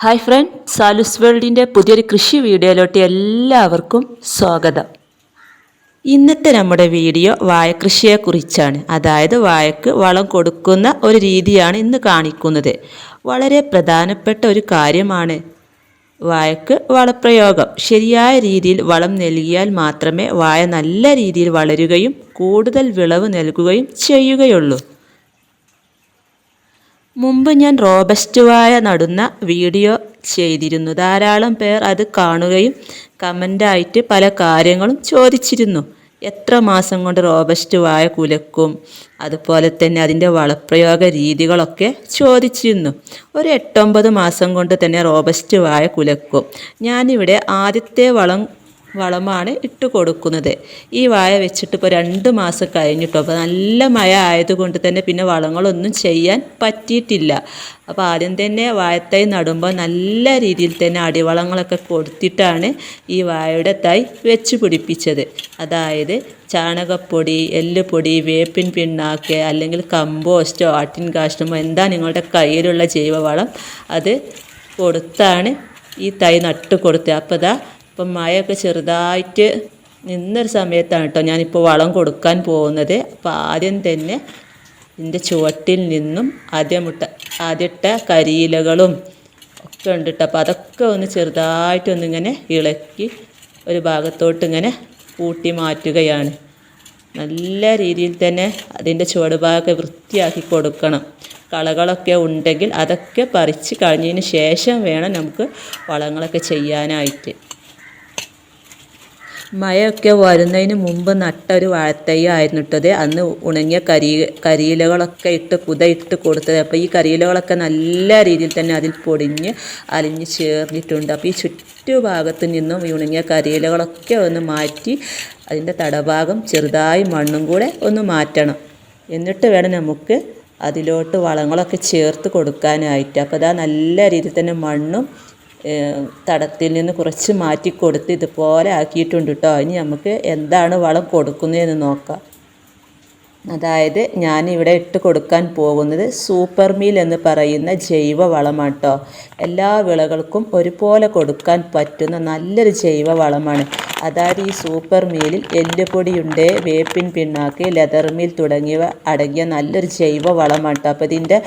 Hi front സാലുസ് വേൾഡിന്റെ പുതിയൊരു കൃഷി വീഡിയോയിലോട്ട് എല്ലാവർക്കും സ്വാഗതം. ഇന്നത്തെ നമ്മുടെ വീഡിയോ വാഴക്കൃഷിയെക്കുറിച്ചാണ്. അതായത് വാഴക്ക് വളം കൊടുക്കുന്ന ഒരു രീതിയാണ് ഇന്ന് കാണിക്കുന്നത്. വളരെ പ്രധാനപ്പെട്ട ഒരു കാര്യമാണ് വാഴക്ക് വളപ്രയോഗം. ശരിയായ രീതിയിൽ വളം നൽകിയാൽ മാത്രമേ വാഴ നല്ല രീതിയിൽ വളരുകയും കൂടുതൽ വിളവ് നൽകുകയും ചെയ്യുകയുള്ളൂ. മുമ്പ് ഞാൻ റോബസ്റ്റുവായ നടുന്ന വീഡിയോ ചെയ്തിരുന്നു. ധാരാളം പേർ അത് കാണുകയും കമന്റായിട്ട് പല കാര്യങ്ങളും ചോദിച്ചിരുന്നു. എത്ര മാസം കൊണ്ട് റോബസ്റ്റ് വായ കുലക്കും? അതുപോലെ തന്നെ അതിന്റെ വളപ്രയോഗ രീതികളൊക്കെ ചോദിച്ചിരുന്നു. ഒരു എട്ടൊമ്പത് മാസം കൊണ്ട് തന്നെ റോബസ്റ്റ് വായ കുലക്കും. ഞാനിവിടെ ആദ്യത്തെ വളം വളമാണ് ഇട്ട് കൊടുക്കുന്നത്. ഈ വാഴ വെച്ചിട്ട് ഇപ്പോൾ രണ്ട് മാസം കഴിഞ്ഞിട്ടോ. അപ്പോൾ നല്ല മഴ ആയതുകൊണ്ട് തന്നെ പിന്നെ വളങ്ങളൊന്നും ചെയ്യാൻ പറ്റിയിട്ടില്ല. അപ്പോൾ ആദ്യം തന്നെ വാഴത്തൈ നടുമ്പോൾ നല്ല രീതിയിൽ തന്നെ അടിവളങ്ങളൊക്കെ കൊടുത്തിട്ടാണ് ഈ വാഴയുടെ തൈ വെച്ച് പിടിപ്പിച്ചത്. അതായത് ചാണകപ്പൊടി എല്ലുപൊടി വേപ്പിൻ പിണ്ണാക്ക് അല്ലെങ്കിൽ കമ്പോസ്റ്റോ ആട്ടിൻ കാഷ്ടമോ എന്താ നിങ്ങളുടെ കയ്യിലുള്ള ജൈവവളം അത് കൊടുത്താണ് ഈ തൈ നട്ട് കൊടുത്തത്. അപ്പോൾ ഇതാ ഇപ്പം മഴയൊക്കെ ചെറുതായിട്ട് നിന്നൊരു സമയത്താണ് കേട്ടോ ഞാനിപ്പോൾ വളം കൊടുക്കാൻ പോകുന്നത്. അപ്പോൾ ആദ്യം തന്നെ ഇതിന്റെ ചുവട്ടിൽ നിന്നും ആദ്യമിട്ട കരിയിലകളും ഒക്കെ ഉണ്ട് കേട്ടോ. അപ്പോൾ അതൊക്കെ ഒന്ന് ചെറുതായിട്ടൊന്നിങ്ങനെ ഇളക്കി ഒരു ഭാഗത്തോട്ട് ഇങ്ങനെ കൂട്ടി മാറ്റുകയാണ്. നല്ല രീതിയിൽ തന്നെ അതിന്റെ ചുവടുഭാഗമൊക്കെ വൃത്തിയാക്കി കൊടുക്കണം. കളകളൊക്കെ ഉണ്ടെങ്കിൽ അതൊക്കെ പറിച്ച് കഴിഞ്ഞതിന് ശേഷം വേണം നമുക്ക് വളങ്ങളൊക്കെ ചെയ്യാനായിട്ട്. മഴയൊക്കെ വരുന്നതിന് മുമ്പ് നട്ട ഒരു വാഴത്തൈ ആയിരുന്നു ഇട്ടത് അന്ന് ഉണങ്ങിയ കരി കരിയിലകളൊക്കെ ഇട്ട് പുതയിട്ട് കൊടുത്തത്. അപ്പോൾ ഈ കരിയിലകളൊക്കെ നല്ല രീതിയിൽ തന്നെ അതിൽ പൊടിഞ്ഞ് അലിഞ്ഞ് ചേർന്നിട്ടുണ്ട്. അപ്പോൾ ഈ ചുറ്റുഭാഗത്ത് നിന്നും ഈ ഉണങ്ങിയ കരിയിലകളൊക്കെ ഒന്ന് മാറ്റി അതിന്റെ തടഭാഗം ചെറുതായി മണ്ണും കൂടെ ഒന്ന് മാറ്റണം. എന്നിട്ട് വേണം നമുക്ക് അതിലോട്ട് വളങ്ങളൊക്കെ ചേർത്ത് കൊടുക്കാനായിട്ട്. അപ്പോൾ അതാ നല്ല രീതിയിൽ തന്നെ മണ്ണും തടത്തിൽ നിന്ന് കുറച്ച് മാറ്റി കൊടുത്ത് ഇതുപോലെ ആക്കിയിട്ടുണ്ട് കേട്ടോ ഇനി നമുക്ക് എന്താണ് വളം കൊടുക്കുന്നതെന്ന് നോക്കാം. അതായത് ഞാനിവിടെ ഇട്ട് കൊടുക്കാൻ പോകുന്നത് സൂപ്പർ മീൽ എന്ന് പറയുന്ന ജൈവ വളമാണ് കേട്ടോ എല്ലാ വിളകൾക്കും ഒരുപോലെ കൊടുക്കാൻ പറ്റുന്ന നല്ലൊരു ജൈവ വളമാണ്. അതായത് ഈ സൂപ്പർ മീലിൽ എല്ലുപൊടിയുണ്ട് വേപ്പിൻ പിണ്ണാക്ക് ലെതർ മീൽ തുടങ്ങിയവ അടങ്ങിയ നല്ലൊരു ജൈവ വളമാണ് കേട്ടോ അപ്പോൾ ഇതിന്റെ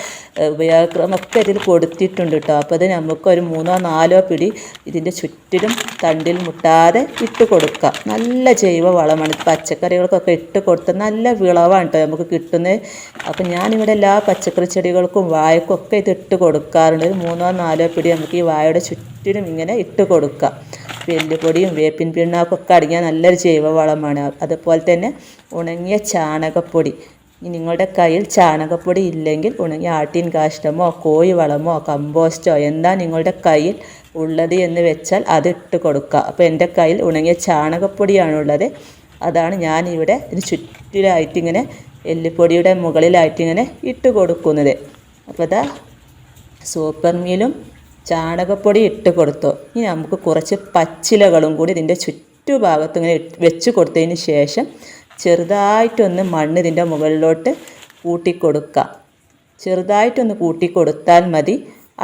ഉപയോഗക്രമൊക്കെ ഇതിൽ കൊടുത്തിട്ടുണ്ട് കേട്ടോ അപ്പോൾ അത് നമുക്ക് ഒരു മൂന്നോ നാലോ പിടി ഇതിന്റെ ചുറ്റിലും തണ്ടിൽ മുട്ടാതെ ഇട്ട് കൊടുക്കാം. നല്ല ജൈവ വളമാണ്. പച്ചക്കറികൾക്കൊക്കെ ഇട്ട് കൊടുത്ത നല്ല വിളവാണ് കേട്ടോ നമുക്ക് കിട്ടുന്നത് അപ്പം ഞാനിവിടെ എല്ലാ പച്ചക്കറി ചെടികൾക്കും വായക്കൊക്കെ ഒക്കെ ഇത് ഇട്ട് കൊടുക്കാറുണ്ട്. ഒരു മൂന്നോ നാലോ പിടി നമുക്ക് ഈ വായയുടെ ചുറ്റിലും ഇങ്ങനെ ഇട്ട് കൊടുക്കാം. എല്ലുപൊടിയും വേപ്പിൻ പിണ്ണാക്കൊക്കെ അടങ്ങിയ നല്ലൊരു ജൈവവളമാണ് അതുപോലെ തന്നെ ഉണങ്ങിയ ചാണകപ്പൊടി. നിങ്ങളുടെ കയ്യിൽ ചാണകപ്പൊടി ഇല്ലെങ്കിൽ ഉണങ്ങിയ ആട്ടിൻ കാഷ്ടമോ കോഴി വളമോ കമ്പോസ്റ്റോ എന്താ നിങ്ങളുടെ കയ്യിൽ ഉള്ളത് എന്ന് വെച്ചാൽ അത് ഇട്ട് കൊടുക്കുക. അപ്പോൾ എന്റെ കയ്യിൽ ഉണങ്ങിയ ചാണകപ്പൊടിയാണുള്ളത്. അതാണ് ഞാനിവിടെ ഇതിന് ചുറ്റിലായിട്ട് ഇങ്ങനെ എല്ലുപൊടിയുടെ മുകളിലായിട്ട് ഇങ്ങനെ ഇട്ട് കൊടുക്കുന്നത്. അപ്പോൾ അതാ സൂപ്പർ മീലും ചാണകപ്പൊടി ഇട്ട് കൊടുത്തു. ഇനി നമുക്ക് കുറച്ച് പച്ചിലകളും കൂടി ഇതിന്റെ ചുറ്റുഭാഗത്ത് ഇങ്ങനെ വെച്ച് കൊടുത്തതിന് ശേഷം ചെറുതായിട്ടൊന്ന് മണ്ണ് ഇതിന്റെ മുകളിലോട്ട് കൂട്ടിക്കൊടുക്കാം ചെറുതായിട്ടൊന്ന് കൂട്ടിക്കൊടുത്താൽ മതി.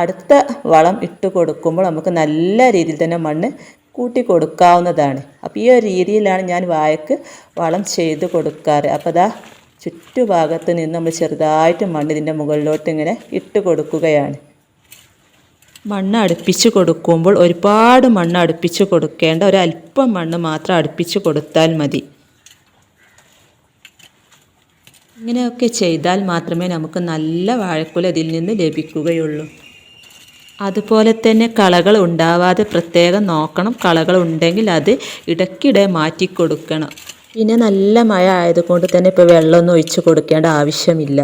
അടുത്ത വളം ഇട്ട് കൊടുക്കുമ്പോൾ നമുക്ക് നല്ല രീതിയിൽ തന്നെ മണ്ണ് കൂട്ടി കൊടുക്കാവുന്നതാണ് അപ്പോൾ ഈ ഒരു രീതിയിലാണ് ഞാൻ വായക്ക് വളം ചെയ്ത് കൊടുക്കാറ്. അപ്പോൾ അതാ ചുറ്റുഭാഗത്ത് നിന്ന് നമ്മൾ ചെറുതായിട്ട് മണ്ണ് ഇതിന്റെ മുകളിലോട്ട് ഇങ്ങനെ ഇട്ട് കൊടുക്കുകയാണ്. മണ്ണ് അടുപ്പിച്ച് കൊടുക്കുമ്പോൾ ഒരുപാട് മണ്ണ് അടുപ്പിച്ച് കൊടുക്കേണ്ട ഒരല്പം മണ്ണ് മാത്രം അടുപ്പിച്ച് കൊടുത്താൽ മതി. ഇങ്ങനെയൊക്കെ ചെയ്താൽ മാത്രമേ നമുക്ക് നല്ല വാഴക്കുല ഇതിൽ നിന്ന് ലഭിക്കുകയുള്ളൂ. അതുപോലെ തന്നെ കളകൾ ഉണ്ടാവാതെ പ്രത്യേകം നോക്കണം. കളകൾ ഉണ്ടെങ്കിൽ അത് ഇടയ്ക്കിടെ മാറ്റി കൊടുക്കണം. പിന്നെ നല്ല മഴ ആയതുകൊണ്ട് തന്നെ ഇപ്പോൾ വെള്ളമൊന്നും ഒഴിച്ച് കൊടുക്കേണ്ട ആവശ്യമില്ല.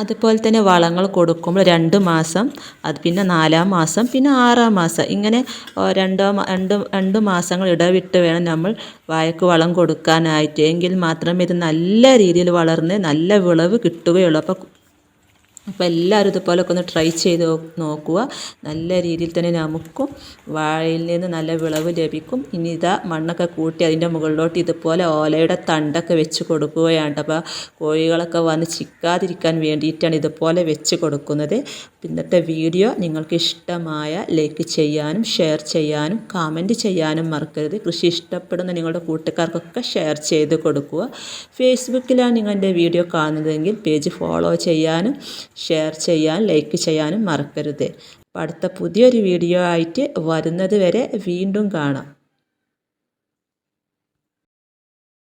അതുപോലെ തന്നെ വളങ്ങൾ കൊടുക്കുമ്പോൾ രണ്ട് മാസം അത് പിന്നെ നാലാം മാസം പിന്നെ ആറാം മാസം. ഇങ്ങനെ രണ്ടോ രണ്ട് രണ്ട് മാസങ്ങൾ ഇടവിട്ട് വേണം നമ്മൾ വായക്ക് വളം കൊടുക്കാനായിട്ട്. എങ്കിൽ മാത്രമേ ഇത് നല്ല രീതിയിൽ വളർന്ന് നല്ല വിളവ് കിട്ടുകയുള്ളൂ. അപ്പോൾ അപ്പോൾ എല്ലാവരും ഇതുപോലൊക്കെ ഒന്ന് ട്രൈ ചെയ്ത് നോക്കുക. നല്ല രീതിയിൽ തന്നെ നമുക്കും വാഴയിൽ നിന്ന് നല്ല വിളവ് ലഭിക്കും. ഇനി ഇതാ മണ്ണൊക്കെ കൂട്ടി അതിന്റെ മുകളിലോട്ട് ഇതുപോലെ ഓലയുടെ തണ്ടൊക്കെ വെച്ച് കൊടുക്കുകയാണ്. അപ്പോൾ കോഴികളൊക്കെ വന്ന് ചിക്കാതിരിക്കാൻ വേണ്ടിയിട്ടാണ് ഇതുപോലെ വെച്ച് കൊടുക്കുന്നത്. ഇന്നത്തെ വീഡിയോ നിങ്ങൾക്ക് ഇഷ്ടമായ ലൈക്ക് ചെയ്യാനും ഷെയർ ചെയ്യാനും കമന്റ് ചെയ്യാനും മറക്കരുത്. കൃഷി ഇഷ്ടപ്പെടുന്ന നിങ്ങളുടെ കൂട്ടുകാർക്കൊക്കെ ഷെയർ ചെയ്ത് കൊടുക്കുക. ഫേസ്ബുക്കിലാണ് എന്റെ വീഡിയോ കാണുന്നതെങ്കിൽ പേജ് ഫോളോ ചെയ്യാനും ഷെയർ ചെയ്യാൻ ലൈക്ക് ചെയ്യാനും മറക്കരുത്. അപ്പോൾ അടുത്ത പുതിയൊരു വീഡിയോ ആയിട്ട് വരുന്നത് വരെ വീണ്ടും കാണാം.